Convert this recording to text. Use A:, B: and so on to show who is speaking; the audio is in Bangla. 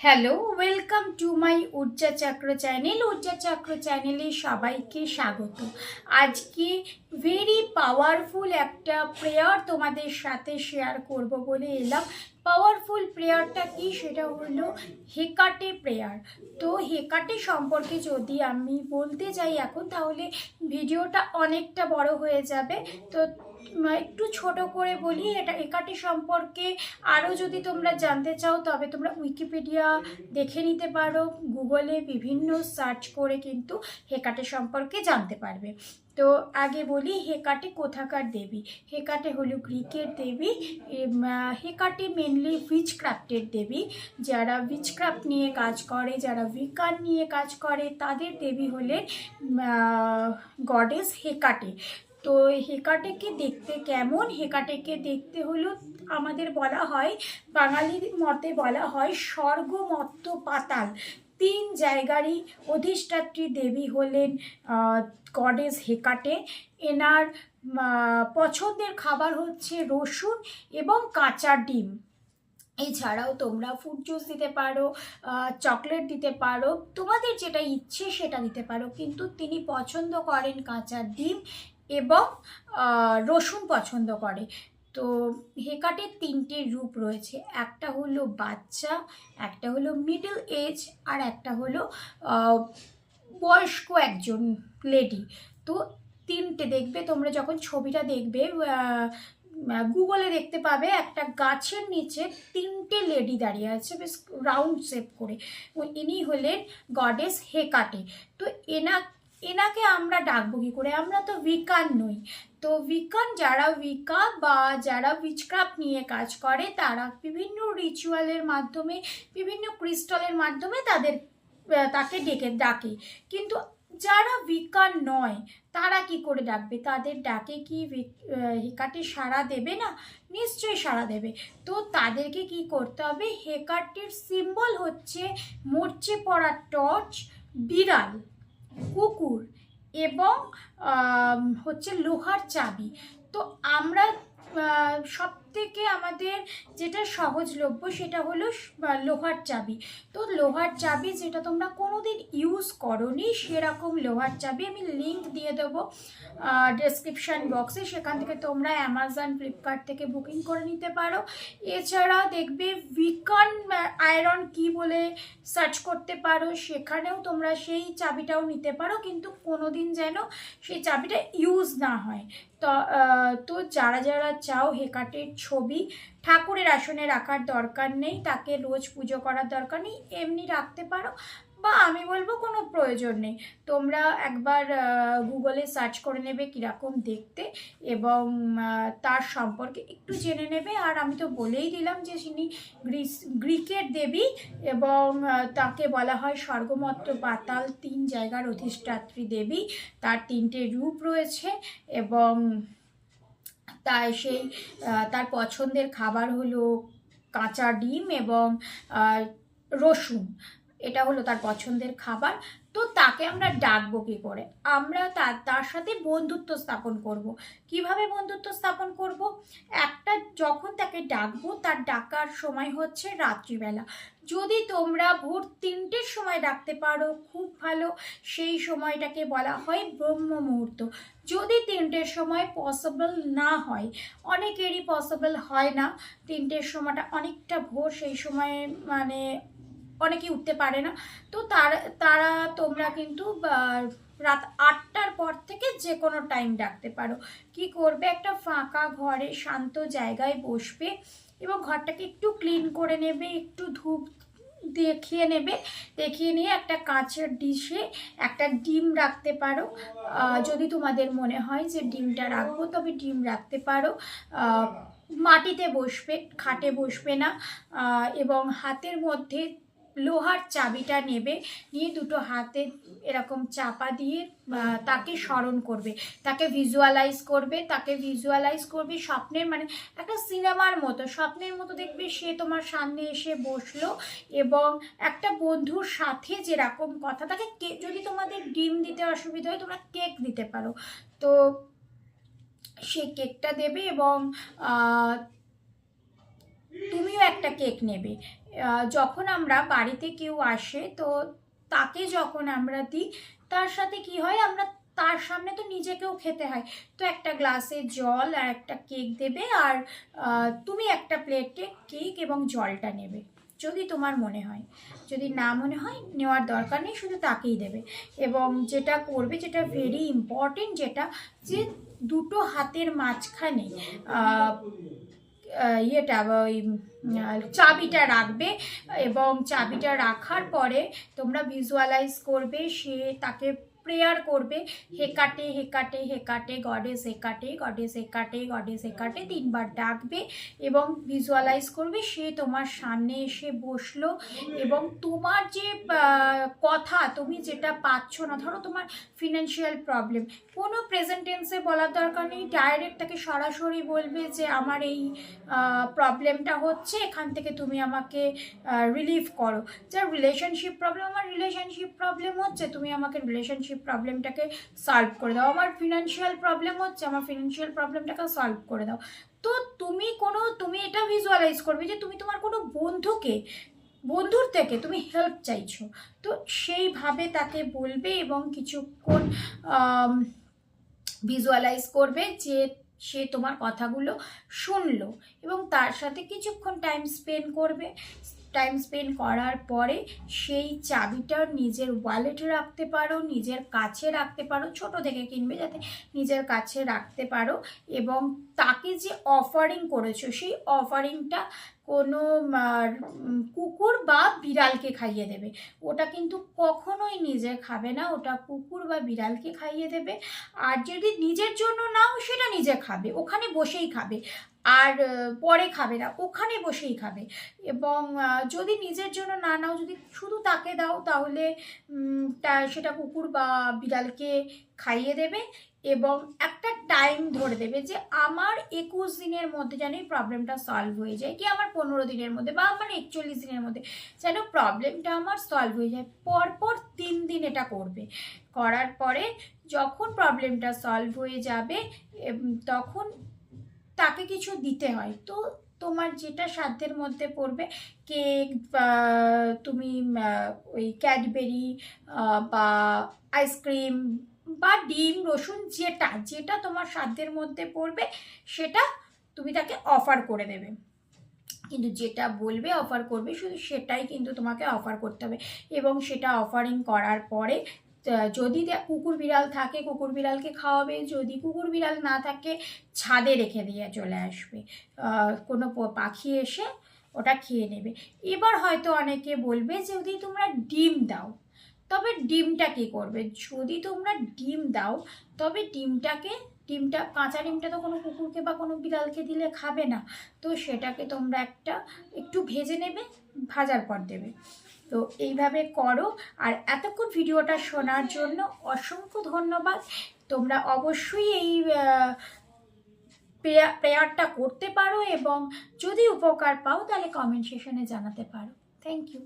A: Hello welcome to my Urja Chakra channel Urja চক্র চ্যানেলে সবাইকে স্বাগত। আজকে ভেরি পাওয়ারফুল একটা প্রেয়ার তোমাদের সাথে শেয়ার করব বলে এলাম। পাওয়ারফুল প্রেয়ারটা কি? সেটা হলো হেকাটে প্রেয়ার তো হেকাটে সম্পর্কে যদি আমি বলতে যাই এখন, তাহলে ভিডিওটা অনেকটা বড় হয়ে যাবে। তো একটু ছোট করে বলি, এটা একাটি সম্পর্কে আরও যদি তোমরা জানতে চাও, তবে তোমরা উইকিপিডিয়া দেখে নিতে পারো, গুগলে বিভিন্ন সার্চ করে কিন্তু হেকাটে সম্পর্কে জানতে পারবে। তো আগে বলি, হেকাটে কোথাকার দেবী? হেকাটে হলো গ্রিকের দেবী হেকাটে মেনলি উইচক্রাফ্টের দেবী। যারা উইচক্রাফ্ট নিয়ে কাজ করে, যারা বিকার নিয়ে কাজ করে, তাদের দেবী হলেন গডেস হেকাটে। তো হেকাটেকে দেখতে কেমন? হেকাটেকে দেখতে হলো আমাদের বলা হয়, বাঙালির মতে বলা হয় স্বর্গমত্ত পাতাল। তিন জায়গারই অধিষ্ঠাত্রী দেবী হলেন গডেস হেকাটে। এনার পছন্দের খাবার হচ্ছে রসুন এবং কাঁচা ডিম। এছাড়াও তোমরা ফ্রুট জুস দিতে পারো চকলেট দিতে পারো, তোমাদের যেটা ইচ্ছে সেটা দিতে পারো। কিন্তু তিনি পছন্দ করেন কাঁচা ডিম এবং রসুন পছন্দ করে। তো হেকাটের তিনটে রূপ রয়েছে। একটা হলো বাচ্চা, একটা হলো মিডল এজ আর একটা হলো বয়স্ক একজন লেডি তো তিনটে দেখবে, তোমরা যখন ছবিটা দেখবে গুগলে দেখতে পাবে একটা গাছের নিচে তিনটে লেডি দাঁড়িয়ে আছে, বেশ রাউন্ড শেপ করে। ইনি হলেন গডেস হেকাটে। তো এনা, এনাকে আমরা ডাকবো কী করে? আমরা তো উইকান নই। তো উইকান যারা উইকা বা যারা উইচক্রাফট নিয়ে কাজ করে, তারা বিভিন্ন রিচুয়ালের মাধ্যমে, বিভিন্ন ক্রিস্টালের মাধ্যমে তাদের তাকে ডেকে, ডাকে। কিন্তু যারা উইকার নয় তারা কি করে ডাকবে? তাদের ডাকে কি আহ, সাড়া দেবে না? নিশ্চয়ই সাড়া দেবে। তো তাদেরকে কি করতে হবে? হেকাটের সিম্বল হচ্ছে মরচে পড়া টর্চ বিড়াল কুকুর এবং হচ্ছে লোহার চাবি। তো আমরা সব থেকে আমাদের যেটা সহজলভ্য সেটা হলো লোহার চাবি। তো লোহার চাবি যেটা তোমরা কোনো দিন ইউজ করনি, সেরকম লোহার চাবি আমি লিঙ্ক দিয়ে দেবো ডেসক্রিপশান বক্সে সেখান থেকে তোমরা অ্যামাজন ফ্লিপকার্ট থেকে বুকিং করে নিতে পারো। এছাড়া দেখবে উইকান আয়রন কি বলে সার্চ করতে পারো, সেখানেও তোমরা সেই চাবিটাও নিতে পারো, কিন্তু কোনো দিন যেন সেই চাবিটা ইউজ না হয়। তো তো যারা যারা চাও হেকাটের ছবি। ঠাকুরের আসনে রাখার দরকার নেই, তাকে রোজ পুজো করার দরকার নেই, এমনি রাখতে পারো বা আমি বলব কোনো প্রয়োজন নেই। তোমরা একবার গুগলে সার্চ করে নেবে কীরকম দেখতে এবং তার সম্পর্কে একটু জেনে নেবে। আর আমি তো বলেই দিলাম যে তিনি গ্রিস, গ্রিকের দেবী এবং তাকে বলা হয় স্বর্গমত্ত পাতাল, তিন জায়গার অধিষ্ঠাত্রী দেবী। তার তিনটে রূপ রয়েছে এবং তাই সেই তার পছন্দের খাবার হলো কাঁচা ডিম এবং রসুন। এটা হলো তার পছন্দের খাবার। তো তাকে আমরা ডাকবো কী করে? আমরা তার তার সাথে বন্ধুত্ব স্থাপন করব। কীভাবে বন্ধুত্ব স্থাপন করব? একটা যখন তাকে ডাকবো, তার ডাকার সময় হচ্ছে রাত্রিবেলা। যদি তোমরা ভোর তিনটের সময় ডাকতে পারো, খুব ভালো। সেই সময়টাকে বলা হয় ব্রহ্ম মুহূর্ত। যদি তিনটের সময় পসিবল না হয়, অনেকেরই পসিবল হয় না। তিনটের সময়টা অনেকটা ভোর, সেই সময়ে মানে অনেকেই উঠতে পারে না। তো তার, তারা, তোমরা কিন্তু রাত আটটার পর থেকে যে কোনো টাইম ডাকতে পারো। কি করবে? একটা ফাঁকা ঘরে শান্ত জায়গায় বসবে এবং ঘরটাকে একটু ক্লিন করে নেবে, একটু ধূপ দেখিয়ে নেবে। দেখিয়ে নিয়ে একটা কাঁচের ডিশে একটা ডিম রাখতে পারো। যদি তোমাদের মনে হয় যে ডিমটা রাখব, তবে ডিম রাখতে পারো। মাটিতে বসবে, খাটে বসবে না। এবং হাতের মধ্যে লোহার চাবিটা নেবে, নিয়ে দুটো হাতে এরকম চাপা দিয়ে তাকে স্মরণ করবে। তাকে ভিজুয়ালাইজ করবে, তাকে ভিজুয়ালাইজ করবে স্বপ্নের মানে একটা সিনেমার মতো। স্বপ্নের মতো দেখবে সে তোমার সামনে এসে বসল এবং একটা বন্ধুর সাথে যেরকম কথা, তাকে যদি তোমাদের ডিম দিতে অসুবিধা হয়, তোমরা কেক দিতে পারো। তো সে কেকটা দেবে এবং তুমিও একটা কেক নেবে। যখন আমরা বাড়িতে কেউ আসে, তো তাকে যখন আমরা দিই, তার সাথে কি হয়, আমরা তার সামনে তো নিজেকেও খেতে হয়। তো একটা গ্লাসে জল আর একটা কেক দেবে আর তুমি একটা প্লেটে কেক এবং জলটা নেবে, যদি তোমার মনে হয়। যদি না মনে হয়, নেওয়ার দরকার নেই, শুধু তাকেই দেবে। এবং যেটা করবে, যেটা ভেরি ইম্পর্টেন্ট যেটা যে দুটো হাতের মাঝখানে ইয়েটা ওই চাবিটা রাখবে এবং চাবিটা রাখার পরে তোমরা ভিজুয়ালাইজ করবে সে তাকে প্রেয়ার করবে। Hecate Hecate Hecate goddess Hecate goddess Hecate goddess Hecate তিনবার ডাকবে এবং ভিজুয়ালাইজ করবে সে তোমার সামনে এসে বসল এবং তোমার যে কথা তুমি যেটা পাচ্ছ না, ধরো তোমার ফিনান্সিয়াল প্রবলেম কোনো প্রেজেন্ট টেন্সে বলার দরকার নেই ডাইরেক্ট তাকে সরাসরি বলবে যে আমার এই প্রবলেমটা হচ্ছে, এখান থেকে তুমি আমাকে রিলিভ করো। যার রিলেশনশিপ প্রবলেম আমার রিলেশনশিপ প্রবলেম হচ্ছে, তুমি আমাকে রিলেশনশিপ প্রবলেমটাকে সলভ করে দাও। আমার ফিনান্সিয়াল প্রবলেম হচ্ছে, আমার ফিনান্সিয়াল প্রবলেমটাকে সলভ করে দাও। তো তুমি কোনো, তুমি এটা ভিজুয়ালাইজ করবে যে তুমি তোমার কোনো বন্ধুকে, বন্ধুর থেকে তুমি হেল্প চাইছো। তো সেইভাবে তাকে বলবে এবং কিছুক্ষণ ভিজুয়ালাইজ করবে যে সে তোমার কথাগুলো শুনলো এবং তার সাথে কিছুক্ষণ টাইম স্পেন্ড করবে। টাইম স্পেন্ড করার পরে সেই চাবিটা নিজের ওয়ালেটে রাখতে পারো, নিজের কাছে রাখতে পারো, ছোট থেকে কিনবে যাতে নিজের কাছে রাখতে পারো এবং তাকে যে অফারিং করেছ, সেই অফারিংটা কোনো কুকুর বা বিড়ালকে খাইয়ে দেবে। ওটা কিন্তু কখনোই নিজে খাবে না, ওটা কুকুর বা বিড়ালকে খাইয়ে দেবে। আর যদি নিজের জন্য নাও, সেটা নিজে খাবে, ওখানে বসেই খাবে। আর পরে খাবে না, ওখানে বসেই খাবে। এবং যদি নিজের জন্য না নাও, যদি শুধু তাকে দাও, তাহলে সেটা কুকুর বা বিড়ালকে খাইয়ে দেবে এবং একটা টাইম ধরে দেবে যে আমার একুশ দিনের মধ্যে যেন এই প্রবলেমটা সলভ হয়ে যায়, কি আমার পনেরো দিনের মধ্যে বা আমার একচল্লিশ দিনের মধ্যে যেন প্রবলেমটা আমার সলভ হয়ে যায়। পরপর তিন দিন এটা করবে। করার পরে যখন প্রবলেমটা সলভ হয়ে যাবে তখন তাকে কিছু দিতে হয়। তো তোমার যেটা সাধ্যের মধ্যে পড়বে, কেক বা তুমি ওই ক্যাডবেরি বা আইসক্রিম বা ডিম, রসুন, যেটা যেটা তোমার সাধ্যের মধ্যে পড়বে, সেটা তুমি তাকে অফার করে দেবে। কিন্তু যেটা বলবে, অফার করবে, শুধু সেটাই কিন্তু তোমাকে অফার করতে হবে। এবং সেটা অফারিং করার পরে যদি কুকুর বিড়াল থাকে, কুকুর বিড়ালকে খাওয়াবে। যদি কুকুর বিড়াল না থাকে, ছাদে রেখে দিয়ে চলে আসবে। কোনো পাখি এসে ওটা খেয়ে নেবে। এবার হয়তো অনেকে বলবে, যদি তোমরা ডিম দাও, তবে ডিমটা কী করবে? যদি তোমরা ডিম দাও, তবে ডিমটাকে, ডিমটা, কাঁচা ডিমটা তো কোনো কুকুরকে বা কোনো বিড়ালকে দিলে খাবে না। তো সেটাকে তোমরা একটা, একটু ভেজে নেবে, ভাজার পর দেবে। তো এইভাবে করো। আর এতক্ষণ ভিডিওটা শোনার জন্য অসংখ্য ধন্যবাদ। তোমরা অবশ্যই এই প্রেয়ারটা করতে পারো এবং যদি উপকার পাও তাহলে কমেন্ট সেশনে জানাতে পারো। Thank you